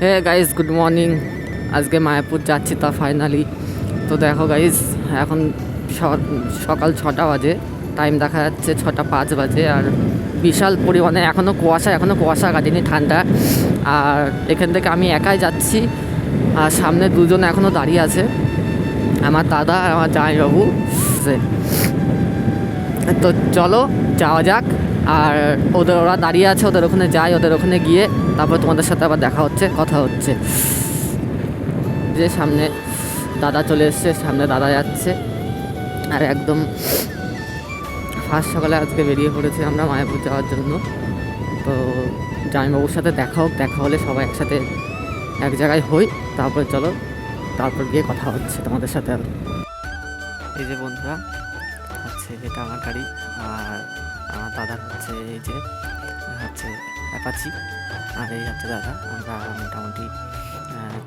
Hey guys good morning আজকে মায়াপুর যাচ্ছি তা ফাইনালি তো দেখো গাইজ এখন সকাল ছটা বাজে। টাইম দেখা যাচ্ছে ছটা পাঁচ বাজে আর বিশাল পরিমাণে এখনও কুয়াশা এখনও কুয়াশা কাটেনি ঠান্ডা। আর এখান থেকে আমি একাই যাচ্ছি আর সামনে দুজন এখনও দাঁড়িয়ে আছে। আমার দাদা আর আমার জামাইবাবু। তো চলো, যাওয়া যাক। আর ওদের ওরা দাঁড়িয়ে আছে, ওদের ওখানে যাই ওদের ওখানে গিয়ে তারপর তোমাদের সাথে আবার দেখা হচ্ছে, কথা হচ্ছে। যে সামনে দাদা চলে এসছে, সামনে দাদা যাচ্ছে। আর একদম ফার্স্ট সকালে আজকে বেরিয়ে পড়েছি আমরা মায়াপুর যাওয়ার জন্য। তো জামাইবাবুর সাথে দেখা হোক, দেখা হলে সবাই একসাথে এক জায়গায় হই, তারপর চলো, তারপর গিয়ে কথা হচ্ছে তোমাদের সাথে আর এই যে বন্ধুরা, হচ্ছে এটা আমার গাড়ি, আর আমার দাদার হচ্ছে এই যে, হচ্ছে অ্যাপাচি, আর এই হচ্ছে দাদা। আমরা মোটামুটি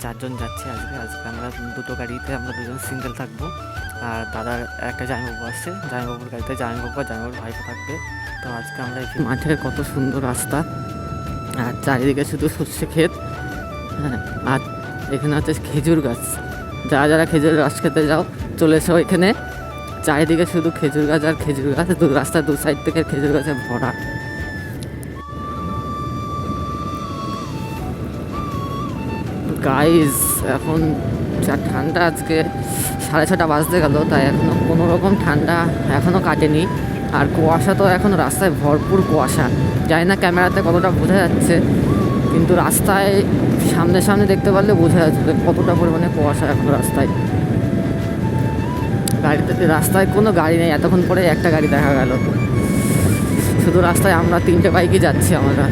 চারজন যাচ্ছি আজকে। আজকে আমরা দুটো গাড়িতে আমরা দুজন সিঙ্গেল থাকব। আর দাদার একটা জামাইবাবু আসছে। জামাইবাবুর গাড়িতে জামাইবাবু আর জামাইবাবুর ভাইপো থাকবে। তো আজকে আমরা এই মাঠের কত সুন্দর রাস্তা। আর চারিদিকে শুধু সর্ষে ক্ষেত। হ্যাঁ আর এখানে হচ্ছে খেজুর গাছ। যারা যারা খেজুর গাছ খেতে যাও, চলে এসো এখানে। চারিদিকে শুধু খেজুর গাছ আর খেজুর গাছ, দু রাস্তার দু সাইড থেকে খেজুর গাছে ভরা। গাইজ এখন যা ঠান্ডা আজকে, সাড়ে ছটা বাজতে গেল, তাই এখনও কোনো রকম ঠান্ডা এখনও কাটেনি। আর কুয়াশা তো এখন রাস্তায় ভরপুর কুয়াশা। জানি না ক্যামেরাতে কতটা বোঝা যাচ্ছে, কিন্তু রাস্তায় সামনে সামনে দেখতে পারলে বোঝা যাচ্ছে কতটা পরিমাণে কুয়াশা এখন রাস্তায়। গাড়িতে রাস্তায় কোনো গাড়ি নেই, এতক্ষণ পরে একটা গাড়ি দেখা গেল। শুধু রাস্তায় আমরা তিনটে বাইকে যাচ্ছি আমরা।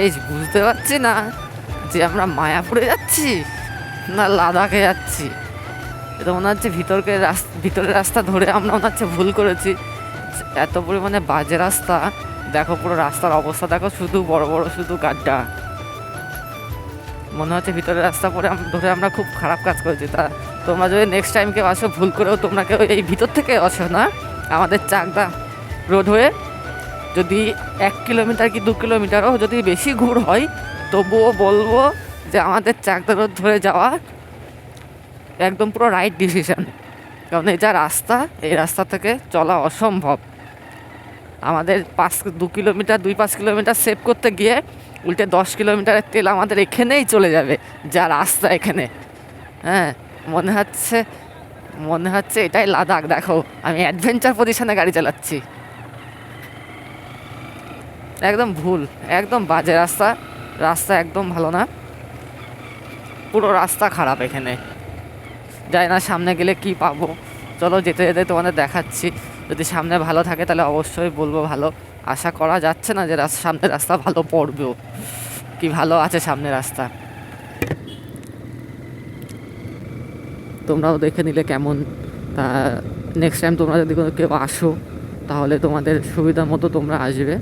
গাইজ বুঝতে পারছি না যে আমরা মায়াপুরে যাচ্ছি না লাদাখে যাচ্ছি? এটা মনে হচ্ছে ভিতরকে রাস্তা ভিতরের রাস্তা ধরে আমরা মনে হচ্ছে ভুল করেছি। এত পরিমাণে বাজে রাস্তা। দেখো পুরো রাস্তার অবস্থা, দেখো শুধু বড় বড় শুধু গাড্ডা। মনে হচ্ছে ভিতরের রাস্তা পরে ধরে আমরা খুব খারাপ কাজ করেছি। তা তোমরা যদি নেক্সট টাইম কেউ আসো, ভুল করেও তোমরা কেউ এই ভিতর থেকে আসো না। আমাদের চাকদা রোড হয়ে যদি এক কিলোমিটার কি দু কিলোমিটারও যদি বেশি ঘুর হয়, তবুও বলব যে আমাদের চাকদা রোড ধরে যাওয়া একদম পুরো রাইট ডিসিশন কারণ এই যা রাস্তা, এই রাস্তা থেকে চলা অসম্ভব। আমাদের পাঁচ, দু কিলোমিটার, দুই, পাঁচ কিলোমিটার সেভ করতে গিয়ে উল্টে দশ কিলোমিটারের তেল আমাদের এখানেই চলে যাবে, যা রাস্তা এখানে। হ্যাঁ মনে হচ্ছে মনে হচ্ছে এটাই লাদাখ। দেখো, আমি অ্যাডভেঞ্চার পজিশনে গাড়ি চালাচ্ছি। একদম ভুল, একদম বাজে রাস্তা রাস্তা একদম ভালো না। পুরো রাস্তা খারাপ এখানে। যাই না, সামনে গেলে কি পাবো? চলো যেতে যেতে তোমাদের দেখাচ্ছি। যদি সামনে ভালো থাকে তাহলে অবশ্যই বলব ভালো। আশা করা যাচ্ছে না যে সামনে রাস্তা ভালো পড়বেও কি ভালো আছে সামনে রাস্তা। তোমরাও দেখে নিলে কেমন। তা নেক্সট টাইম তোমরা যদি কেউ আসো, তাহলে তোমাদের সুবিধা মতো তোমরা আসবে।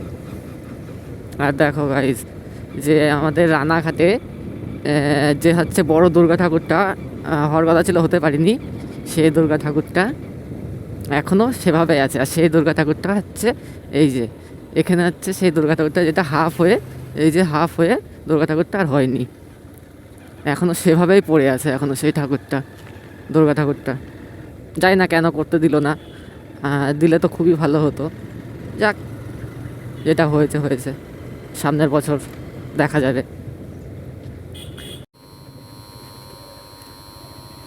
আর দেখো গাইজ যে আমাদের রানাঘাটে যে হচ্ছে বড় দুর্গা ঠাকুরটা হওয়ার কথা ছিল, হতে পারিনি। সেই দুর্গা ঠাকুরটা এখনও সেভাবে আছে। আর সেই দুর্গা ঠাকুরটা হচ্ছে, এই যে, এখানে হচ্ছে সেই দুর্গা ঠাকুরটা যেটা হাফ হয়ে, এই যে হাফ হয়ে দুর্গা ঠাকুরটা আর হয়নি। এখনও সেভাবেই পড়ে আছে এখনও সেই ঠাকুরটা, দুর্গা ঠাকুরটা। যাই না কেন করতে দিল না। দিলে তো খুবই ভালো হতো। যাক, যেটা হয়েছে হয়েছে। সামনের বছর দেখা যাবে।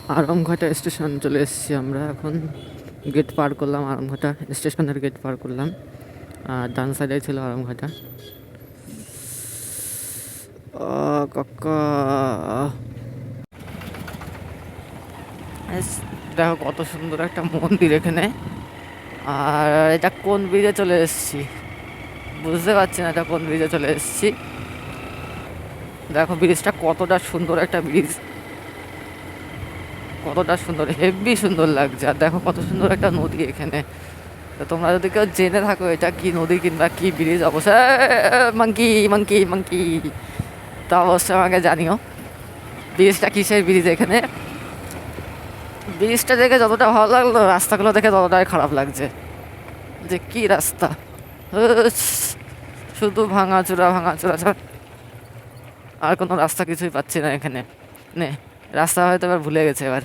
আরামঘাটা স্টেশন চলে এসেছি আমরা এখন। গেট পার করলাম, আরামঘাটা স্টেশনের গেট পার করলাম। আর ডান সাইডে ছিল আরামঘাটা। কাকা। দেখো কত সুন্দর একটা মন্দির এখানে। আর এটা কোন ব্রিজে চলে এসেছি? বুঝতে পারছি না এটা কোন ব্রিজে চলে এসেছি। দেখো ব্রিজটা কতটা সুন্দর একটা ব্রিজ কতটা সুন্দর হেভি সুন্দর লাগছে। আর দেখো কত সুন্দর একটা নদী এখানে। তো তোমরা যদি কেউ জেনে থাকো এটা কি নদী কিংবা কি ব্রিজ অবশ্যই মাঙ্কি মাঙ্কি মাঙ্কি তা অবশ্যই আমাকে জানিও ব্রিজটা কিসের ব্রিজ এখানে? ব্রিজটা দেখে যতটা ভালো লাগল, রাস্তাগুলো দেখে ততটাই খারাপ লাগছে। যে কি রাস্তা? শুধু ভাঙাচোরা ভাঙাচোরা ছাড় আর কোনো রাস্তা কিছুই পাচ্ছি না এখানে। নে, রাস্তা হয়তো এবার ভুলে গেছে এবার।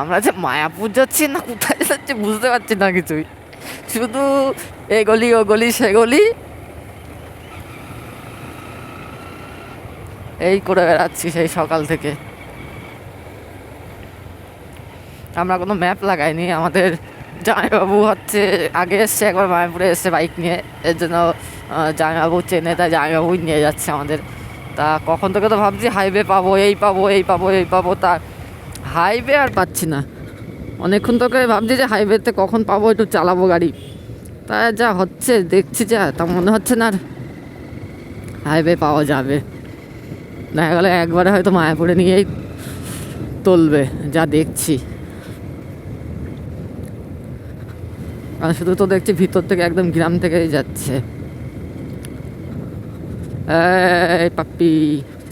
আমরা যে মায়াপুর যাচ্ছি না, কোথায় যাচ্ছি বুঝতে পারছি না কিছুই। শুধু এ গলি, ও গলি, সে গলি এই করে বেড়াচ্ছি সেই সকাল থেকে। আমরা কোনো ম্যাপ লাগাইনি, আমাদের জামাইবাবু হচ্ছে আগে এসছে, একবার মায়াপুরে এসছে বাইক নিয়ে। এর জন্য জামাইবাবু চেনে, তাই জামাইবাবুই নিয়ে যাচ্ছে আমাদের। তা কখন থেকে তো ভাবছি হাইওয়ে পাবো, এই পাবো এই পাবো এই পাবো, তা হাইওয়ে আর পাচ্ছি না। অনেকক্ষণ তোকে ভাবছি যে হাইওয়েতে কখন পাবো, একটু চালাবো গাড়ি। তা যা হচ্ছে, দেখছি যা, তা মনে হচ্ছে না আর হাইওয়ে পাওয়া যাবে। দেখা গেলে একবারে হয়তো মায়াপুরে নিয়েই তুলবে, যা দেখছি। আর শুধু তো দেখছি ভিতর থেকে একদম গ্রাম থেকেই যাচ্ছে। পাপ্পি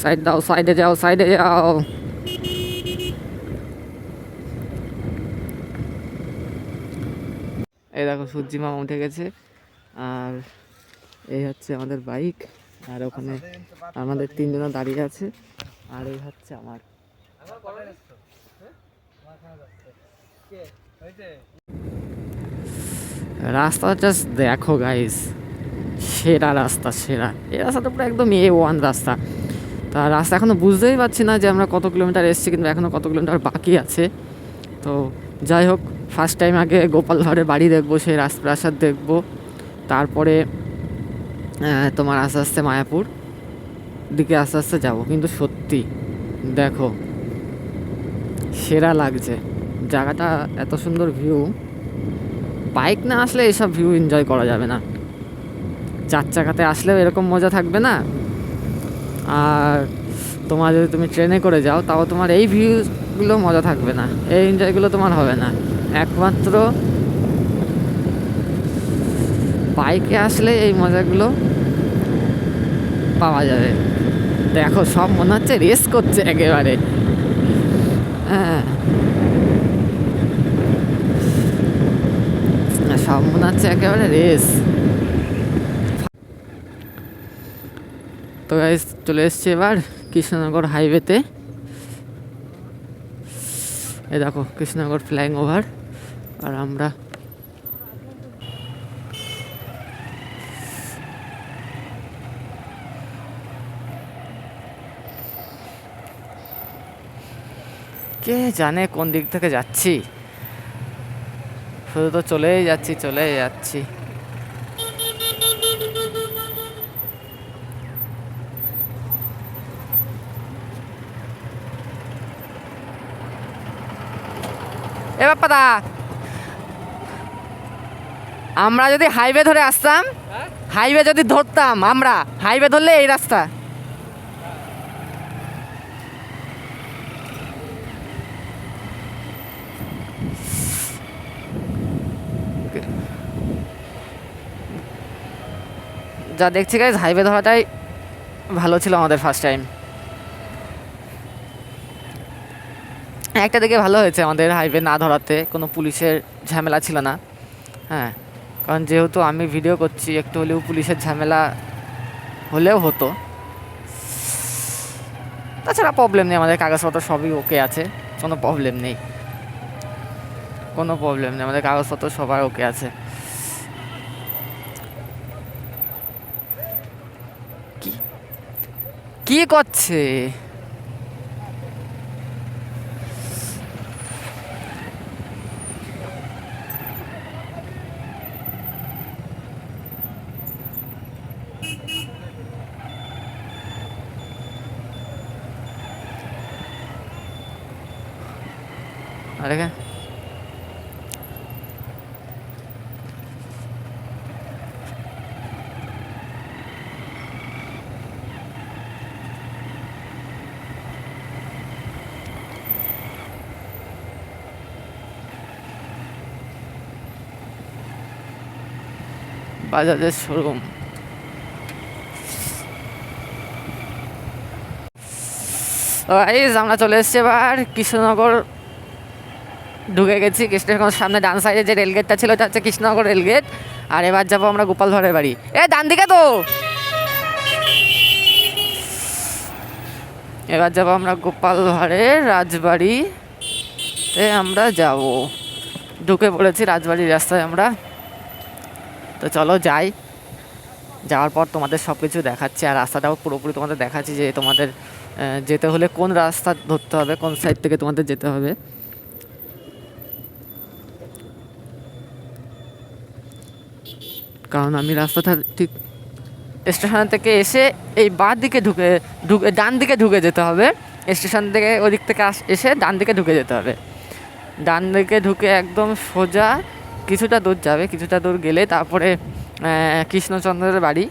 সাইড দাও সাইডে যাও সাইডে যাও। এই দেখো, সূর্যি মামা উঠে গেছে। আর এই হচ্ছে আমাদের বাইক আর ওখানে আমাদের তিনজনে দাঁড়িয়ে আছে। আর এই হচ্ছে আমার। রাস্তা জাস্ট দেখো গাইস সেরা রাস্তা, সেরা। এই রাস্তাটা পুরো একদম এ ওয়ান রাস্তা। তা রাস্তা এখনও বুঝতেই পারছি না যে আমরা কত কিলোমিটার এসেছি, কিন্তু এখনও কত কিলোমিটার বাকি আছে। তো যাই হোক ফার্স্ট টাইম আগে গোপাল ভাঁড়ের বাড়ি দেখব, সেই রাজপ্রাসাদ দেখব। তারপরে তোমার আস্তে আস্তে মায়াপুর দিকে আস্তে আস্তে যাব। কিন্তু সত্যি, দেখো, সেরা লাগছে। জায়গাটা এত সুন্দর ভিউ বাইক না আসলে এসব ভিউ এনজয় করা যাবে না। চার চাকাতে আসলেও এরকম মজা থাকবে না। আর তোমার যদি তুমি ট্রেনে করে যাও, তাও তোমার এই ভিউগুলো মজা থাকবে না। এই এনজয়গুলো তোমার হবে না। একমাত্র বাইকে আসলে এই মজাগুলো পাওয়া যাবে। দেখো, সব মনে হচ্ছে রেস করছে একেবারে। হ্যাঁ। সব মনে হচ্ছে একেবারে রেস তো গাইস চলে এসছি এবার কৃষ্ণনগর হাইওয়েতে এ দেখো, কৃষ্ণনগর ফ্লাইং ওভার আর আমরা কে জানে কোন দিক থেকে যাচ্ছি। শুধু তো চলেই যাচ্ছি চলেই যাচ্ছি। এ বাপ্পাদা আমরা যদি হাইওয়ে ধরে আসতাম হাইওয়ে যদি ধরতাম আমরা হাইওয়ে ধরলে এই রাস্তা। যা দেখছি গাইজ হাইওয়ে ধরাটাই ভালো ছিল আমাদের ফার্স্ট টাইম একটা দিকে ভালো হয়েছে আমাদের হাইওয়ে না ধরাতে, কোনো পুলিশের ঝামেলা ছিল না। হ্যাঁ কারণ যেহেতু আমি ভিডিও করছি, একটু হলেও পুলিশের ঝামেলা হলেও হতো। তাছাড়া প্রবলেম নেই, আমাদের কাগজপত্র সবই ওকে আছে, কোনো প্রবলেম নেই। কোনো প্রবলেম নেই, আমাদের কাগজপত্র সবার ওকে আছে। কি করছে আর এখানে বাজাজের শোরুম। আমরা চলে এসেছি এবার কৃষ্ণনগর। ঢুকে গেছি কৃষ্ণনগর সামনে ডান সাইডে যে রেলগেটটা ছিল ওটা হচ্ছে কৃষ্ণনগর রেলগেট আর এবার যাব আমরা গোপাল ভাঁড়ের বাড়ি। এ, ডান দিকে তো! এবার যাব আমরা গোপাল ভাঁড়ের রাজবাড়িতে আমরা যাব। ঢুকে পড়েছি রাজবাড়ির রাস্তায় আমরা। তো চলো যাই। যাওয়ার পর তোমাদের সব কিছু দেখাচ্ছি আর রাস্তাটাও পুরোপুরি তোমাদের দেখাচ্ছি যে তোমাদের যেতে হলে কোন রাস্তা ধরতে হবে, কোন সাইড থেকে তোমাদের যেতে হবে। কারণ আমি রাস্তাটা ঠিক স্টেশন থেকে এসে এই বাঁ দিকে ঢুকে ঢুকে, ডান দিকে ঢুকে যেতে হবে। স্টেশন থেকে ওদিক থেকে আস- এসে ডান দিকে ঢুকে যেতে হবে। ডান দিকে ঢুকে একদম সোজা কিছুটা দূর যাবে, কিছুটা দূর গেলে তারপরে কৃষ্ণচন্দ্রের বাড়ি,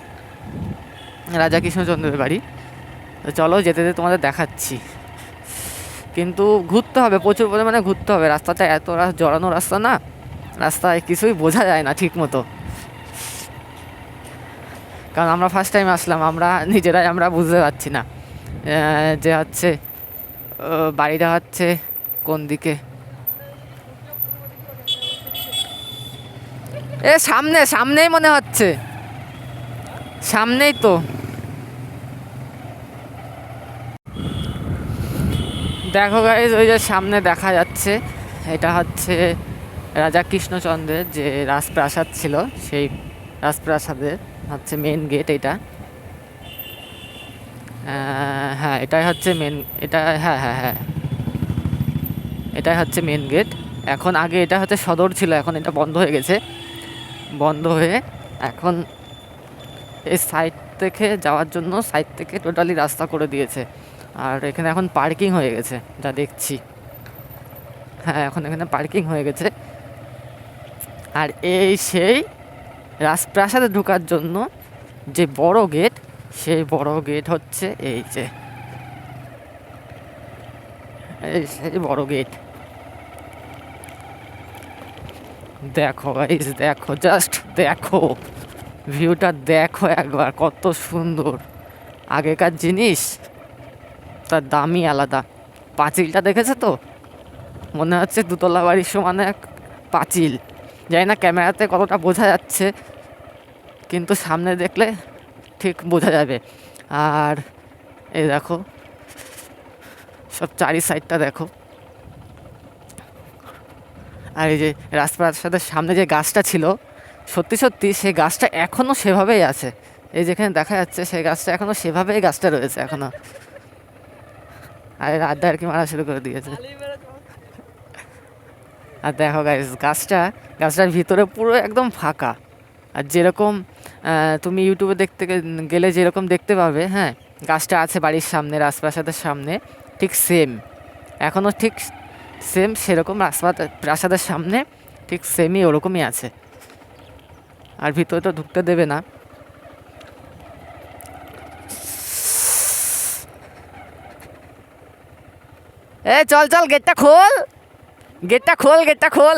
রাজা কৃষ্ণচন্দ্রের বাড়ি। তো চলো যেতে যেতে তোমাদের দেখাচ্ছি। কিন্তু ঘুরতে হবে, প্রচুর পরিমাণে ঘুরতে হবে। রাস্তাটা এত জড়ানো রাস্তা না, রাস্তায় কিছুই বোঝা যায় না ঠিক মতো কারণ আমরা ফার্স্ট টাইম আসলাম, আমরা নিজেরাই আমরা বুঝতে পারছি না। যে হচ্ছে বাড়িটা হচ্ছে কোন দিকে? এ, সামনে, সামনেই মনে হচ্ছে। সামনেই তো। দেখো গাইজ ওই যে সামনে দেখা যাচ্ছে, এটা হচ্ছে রাজা কৃষ্ণচন্দ্রের যে রাজপ্রাসাদ ছিল, সেই রাজপ্রাসাদের হচ্ছে মেন গেট এটা। হ্যাঁ এটাই হচ্ছে মেন এটা হ্যাঁ হ্যাঁ হ্যাঁ। এটাই হচ্ছে মেন গেট এখন আগে এটা হচ্ছে সদর ছিল, এখন এটা বন্ধ হয়ে গেছে। বন্ধ হয়ে এখন এই সাইড থেকে যাওয়ার জন্য সাইড থেকে টোটালি রাস্তা করে দিয়েছে। আর এখানে এখন পার্কিং হয়ে গেছে, যা দেখছি। হ্যাঁ এখন এখানে পার্কিং হয়ে গেছে। আর এই সেই রাজপ্রাসাদে ঢোকার জন্য যে বড় গেট সেই বড় গেট হচ্ছে এই যে। এই সেই বড় গেট দেখো গাইস দেখো জাস্ট দেখো। ভিউটা দেখো একবার, কত সুন্দর। আগেকার জিনিস, তার দামই আলাদা। পাঁচিলটা দেখেছ তো? মনে হচ্ছে দুতলা বাড়ির সমান এক পাঁচিল। জানি না ক্যামেরাতে কতটা বোঝা যাচ্ছে, কিন্তু সামনে দেখলে ঠিক বোঝা যাবে। আর এই দেখো, সব চারি সাইডটা দেখো। আর এই যে রাজপ্রাসাদের সামনে যে গাছটা ছিল, সত্যি সত্যি সেই গাছটা এখনও সেভাবেই আছে। এই যেখানে দেখা যাচ্ছে সেই গাছটা এখনও সেভাবেই গাছটা রয়েছে এখনও আর আড্ডা আর কি মারা শুরু করে দিয়েছে। আর দেখো গাইস গাছটা, গাছটার ভিতরে পুরো একদম ফাঁকা। আর যেরকম তুমি ইউটিউবে দেখতে গেলে যেরকম দেখতে পাবে হ্যাঁ গাছটা আছে বাড়ির সামনে, রাজপ্রাসাদের সামনে, ঠিক সেম এখনও ঠিক সেম সেরকম রাজপ্রাসাদ প্রাসাদের সামনে ঠিক সেমই ওরকমই আছে। আর ভিতরে তো ঢুকতে দেবে না। এ, চল চল, গেটটা খোল। গেটটা খোল গেটটা খোল।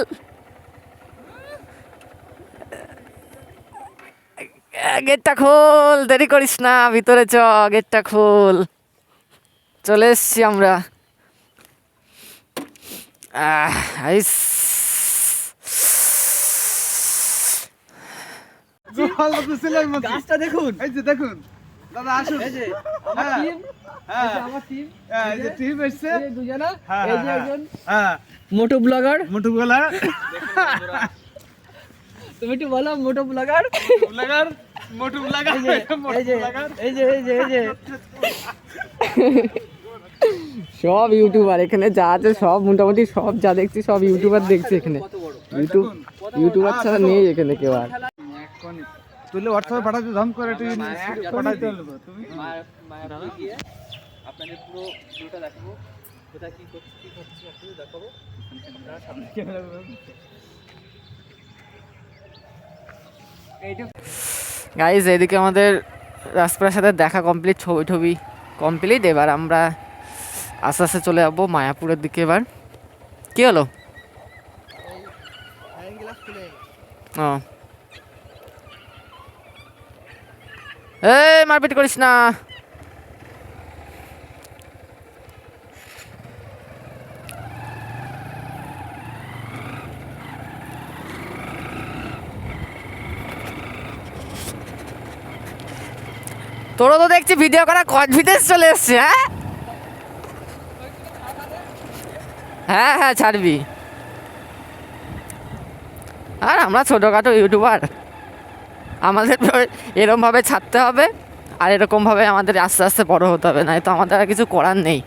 গেটটা খোল, দেরি করিস না, ভিতরে চ, গেটটা খোল। চলে এসছি আমরা। গাছটা দেখুন। এই যে দেখুন। দাদা আসুন। এই যে আমার হ্যাঁ। টিম হ্যাঁ। হ্যাঁ, এই যে টিম এসছে। এই যে দুজনা। হ্যাঁ, মোটো ব্লগার মোটু তুমি একটু বলো মোটো ব্লগার লাগার মোটু লাগার এই যে এই যে এই যে এই যে এই যে। সব ইউটিউবার এখানে যা আছে সব মোটামুটি সব যা দেখছি সব ইউটিউবার দেখছি এখানে। ইউটিউব ইউটিউবার ছাড়া নেই এখানে কেউ আর। তুলে হোয়াটসঅ্যাপে পাঠাতে ধম করে তুই তুমি গিয়ে আপনাদের পুরো ভিডিওটা দেখাবো কোথায় কি করছি কি করছি আপনাদের দেখাবো। গাইজ এদিকে আমাদের রাজপ্রাসাদের দেখা কমপ্লিট ছবি টবি কমপ্লিট এবার আমরা আস্তে আস্তে চলে যাব মায়াপুরের দিকে এবার। কি হলো? ও। এই, মারপিট করিস না। তোরও তো দেখছি ভিডিও করা কনফিডেন্স চলে এসছে হ্যাঁ? হ্যাঁ হ্যাঁ ছাড়বি। আর আমরা ছোটোখাটো ইউটিউবার। আমাদের এরমভাবে ছাড়তে হবে, আর এরকমভাবে আমাদের আস্তে আস্তে বড় হতে হবে নয়তো আমাদের আর কিছু করার নেই।